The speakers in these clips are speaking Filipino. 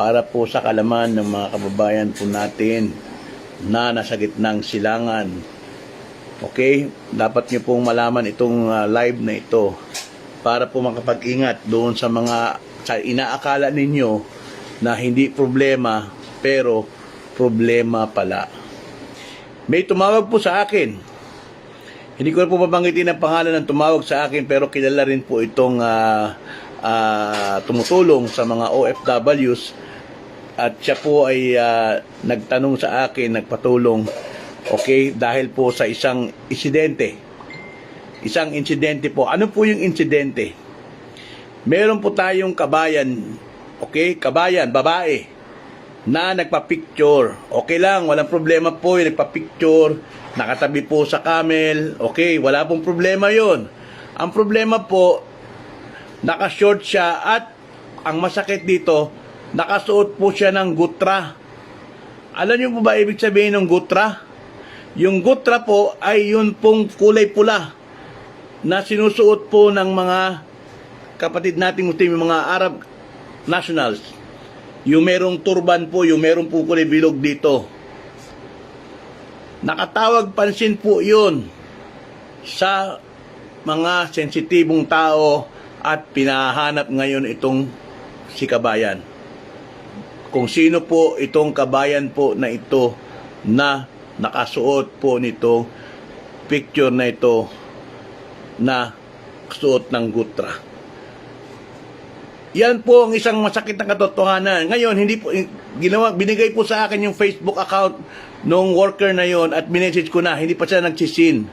para po sa kalaman ng mga kababayan po natin na nasa gitnang silangan. Okay? Dapat nyo pong malaman itong ah, live na ito para po makapag-ingat doon sa mga sa inaakala ninyo na hindi problema pero problema pala. May tumawag po sa akin. Hindi ko na po mabanggitin ang pangalan ng tumawag sa akin pero kilala rin po itong ah, ah, tumutulong sa mga OFWs at siya po ay ah, nagtanong sa akin, nagpatulong okay dahil po sa isang insidente. Isang insidente po. Ano po yung insidente? Meron po tayong kabayan, okay? Kabayan, babae na nagpa-picture. Okay lang, walang problema po yung nagpa-picture, nakatabi po sa camel, okay, wala pong problema yon. Ang problema po, nakashort siya at ang masakit dito, nakasuot po siya ng gutra. Alam niyo po ba ibig sabihin ng gutra? Yung gutra po ay yun pong kulay pula na sinusuot po ng mga kapatid nating Muslim, mga Arab nationals. Yung merong turban po, yung merong po kulay bilog dito. Nakatawag pansin po yun sa mga sensitibong tao at pinahanap ngayon itong si kabayan. Kung sino po itong kabayan po na ito na nakasuot po nito picture na ito na suot ng gutra. Yan po ang isang masakit na katotohanan. Ngayon, hindi po, ginawa, binigay po sa akin yung Facebook account nung worker na yon at minessage ko na, hindi pa siya nagsisin.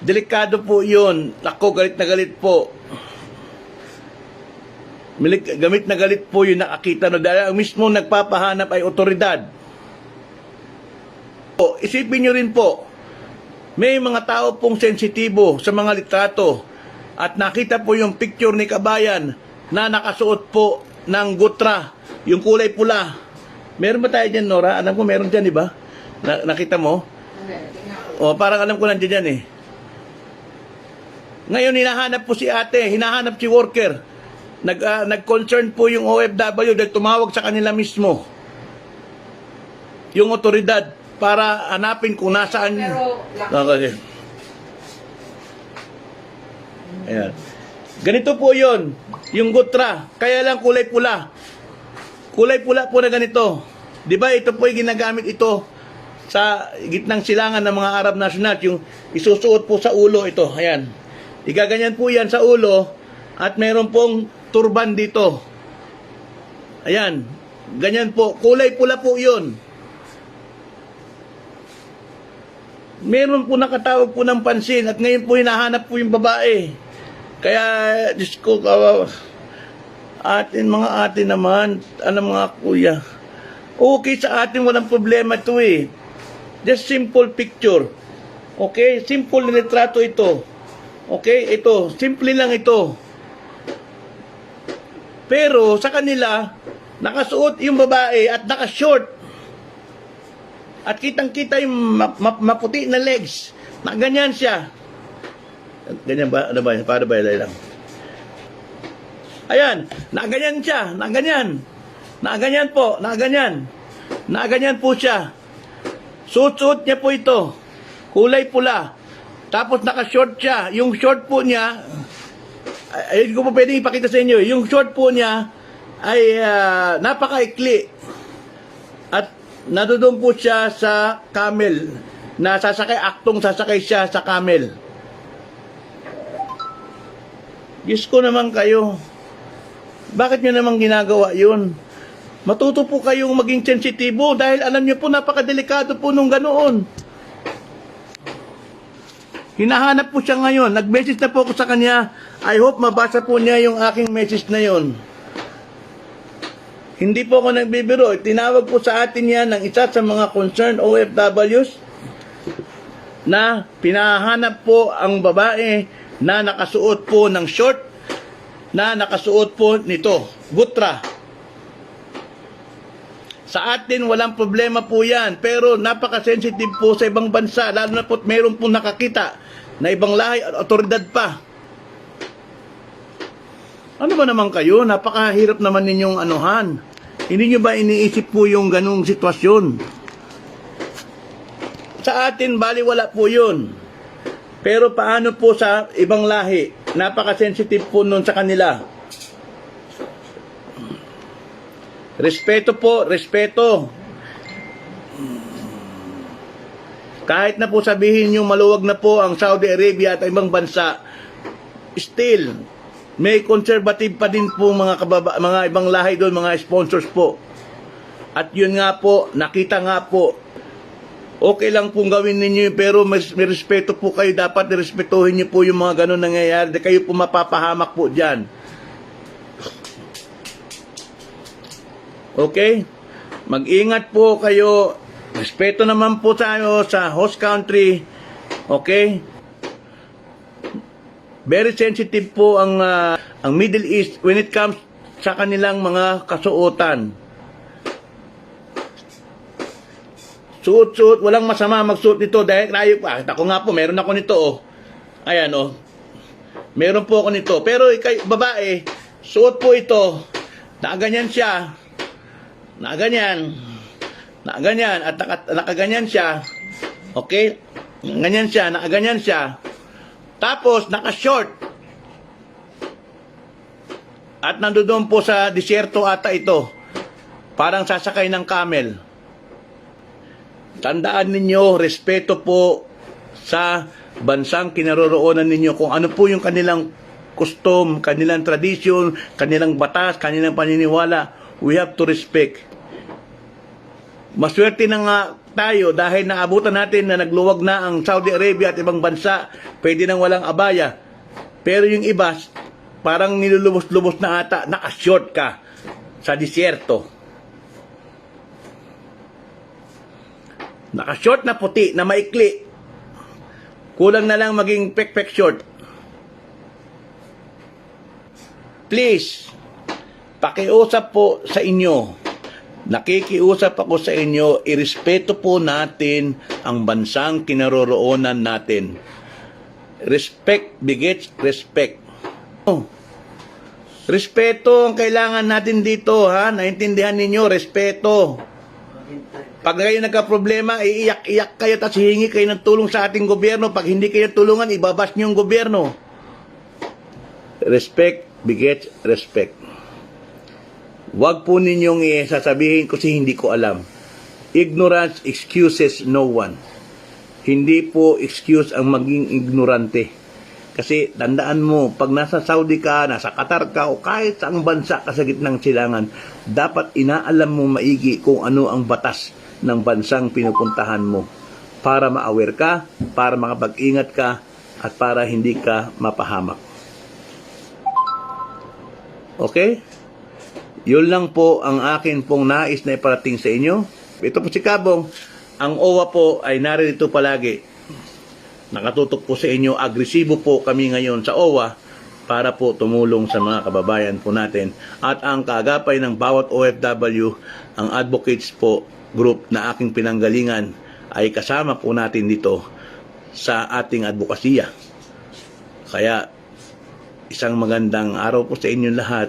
Delikado po yun. Ako, galit na galit po. Gamit na galit po yung nakakita no dahil ang mismo nagpapahanap ay otoridad. Po, isipin nyo rin po, may mga tao pong sensitibo sa mga litrato at nakita po yung picture ni Kabayan na nakasuot po ng gutra, yung kulay pula. Meron ba tayo dyan, Nora? Alam ko meron dyan, di ba? Na, nakita mo? O, parang alam ko nandiyan dyan eh. Ngayon, hinahanap po si ate, hinahanap si worker. Nag, ah, nag-concern po yung OFW dahil tumawag sa kanila mismo. Yung otoridad para hanapin kung nasaan. Pero, Okay. Ayan. Ganito po yon yung gutra. Kaya lang kulay pula. Kulay pula po na ganito. Di ba ito po yung ginagamit ito sa gitnang silangan ng mga Arab national. Yung isusuot po sa ulo ito. Ayan. Igaganyan po yan sa ulo at meron pong turban dito. Ayan. Ganyan po. Kulay pula po yun. meron po nakatawag po ng pansin at ngayon po hinahanap po yung babae. Kaya, Diyos ko, kawawa. Atin, mga atin naman, ano mga kuya. Okay sa atin, walang problema to eh. Just simple picture. Okay? Simple na litrato ito. Okay? Ito. Simple lang ito. Pero sa kanila, nakasuot yung babae at nakashort. At kitang-kita yung ma- ma- maputi na legs. Na ganyan siya. Ganyan ba? Ano ba? Paano ba lang? Ayan. Nakaganyan siya. Nakaganyan. Nakaganyan po. Nakaganyan. Nakaganyan po siya. Suot-suot niya po ito. Kulay pula. Tapos naka-short siya. Yung short po niya, ay, ko po pwedeng ipakita sa inyo. Yung short po niya ay ah, napaka-ikli. At nadoon po siya sa camel. Na sasakay, aktong sasakay siya sa camel. Diyos ko naman kayo. Bakit nyo naman ginagawa yun? Matuto po kayong maging sensitibo dahil alam nyo po napakadelikado po nung ganoon. Hinahanap po siya ngayon. Nag-message na po ako sa kanya. I hope mabasa po niya yung aking message na yon. Hindi po ako nagbibiro. Tinawag po sa atin yan ng isa sa mga concerned OFWs na pinahanap po ang babae na nakasuot po ng short na nakasuot po nito, gutra. Sa atin, walang problema po yan. Pero napaka-sensitive po sa ibang bansa. Lalo na po meron po nakakita na ibang lahi at otoridad pa. Ano ba naman kayo? Napakahirap naman ninyong anuhan. Hindi nyo ba iniisip po yung ganong sitwasyon? Sa atin, bali wala po yun. Pero paano po sa ibang lahi? Napaka-sensitive po nun sa kanila. Respeto po, respeto. Kahit na po sabihin nyo maluwag na po ang Saudi Arabia at ibang bansa, still, may conservative pa din po mga, kababa, mga ibang lahi doon, mga sponsors po. At yun nga po, nakita nga po, okay lang pong gawin ninyo pero may, may respeto po kayo. Dapat respetuhin niyo po yung mga ganun nangyayari. Di Kayo po mapapahamak po dyan. Okay? Mag-ingat po kayo. Respeto naman po tayo sa host country. Okay? Very sensitive po ang ah, ang Middle East when it comes sa kanilang mga kasuotan. Suot-suot, walang masama magsuot nito dahil tayo pa. Ako nga po, meron ako nito oh. Ayan oh. Meron po ako nito. Pero ikay, babae, suot po ito. Nakaganyan siya. Nakaganyan. Nakaganyan. At naka, nakaganyan siya. Okay? Ganyan siya. Nakaganyan siya. Tapos, naka-short. At nandoon po sa disyerto ata ito. Parang sasakay ng camel. Tandaan ninyo, respeto po sa bansang kinaroroonan ninyo kung ano po yung kanilang custom, kanilang tradition, kanilang batas, kanilang paniniwala. We have to respect. Maswerte na nga tayo dahil naabutan natin na nagluwag na ang Saudi Arabia at ibang bansa. Pwede nang walang abaya. Pero yung iba, parang nilulubos-lubos na ata, nakashort ka sa disyerto. Nakashort na puti, na maikli. Kulang na lang maging pek-pek short. Please, pakiusap po sa inyo. Nakikiusap ako sa inyo, irespeto po natin ang bansang kinaroroonan natin. Respect begets respect. Oh. Respeto ang kailangan natin dito, ha? Naintindihan ninyo, respeto. Pag kayo nagka-problema, iiyak-iyak kayo at hihingi kayo ng tulong sa ating gobyerno. Pag hindi kayo tulungan, ibabas niyo yung gobyerno. Respect begets respect. Huwag po ninyong sasabihin kasi hindi ko alam. Ignorance excuses no one. Hindi po excuse ang maging ignorante. Kasi tandaan mo, pag nasa Saudi ka, nasa Qatar ka, o kahit saang bansa ka sa gitnang silangan, dapat inaalam mo maigi kung ano ang batas ng bansang pinupuntahan mo para ma-aware ka, para makapag-ingat ka, at para hindi ka mapahamak. Okay? Yun lang po ang akin pong nais na iparating sa inyo. Ito po si Kabong. Ang OWA po ay narito palagi. Nakatutok po sa inyo. Agresibo po kami ngayon sa OWA para po tumulong sa mga kababayan po natin. At ang kaagapay ng bawat OFW, ang advocates po group na aking pinanggalingan ay kasama po natin dito sa ating advokasya. Kaya isang magandang araw po sa inyo lahat.